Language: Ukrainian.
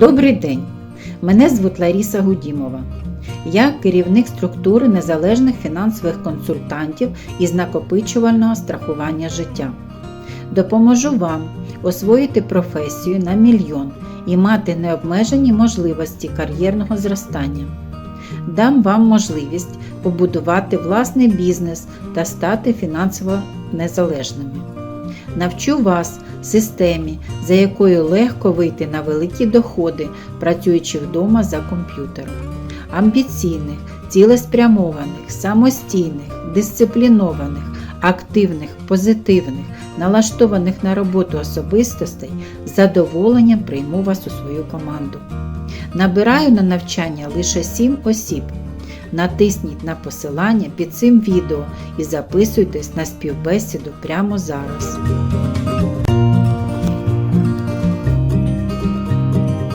Добрий день! Мене звуть Ларіса Гудімова. Я керівник структури незалежних фінансових консультантів із накопичувального страхування життя. Допоможу вам освоїти професію на мільйон і мати необмежені можливості кар'єрного зростання. Дам вам можливість побудувати власний бізнес та стати фінансово незалежними. Навчу вас системі, за якою легко вийти на великі доходи, працюючи вдома за комп'ютером. Амбіційних, цілеспрямованих, самостійних, дисциплінованих, активних, позитивних, налаштованих на роботу особистостей з задоволенням прийму вас у свою команду. Набираю на навчання лише 7 осіб. Натисніть на посилання під цим відео і записуйтесь на співбесіду прямо зараз.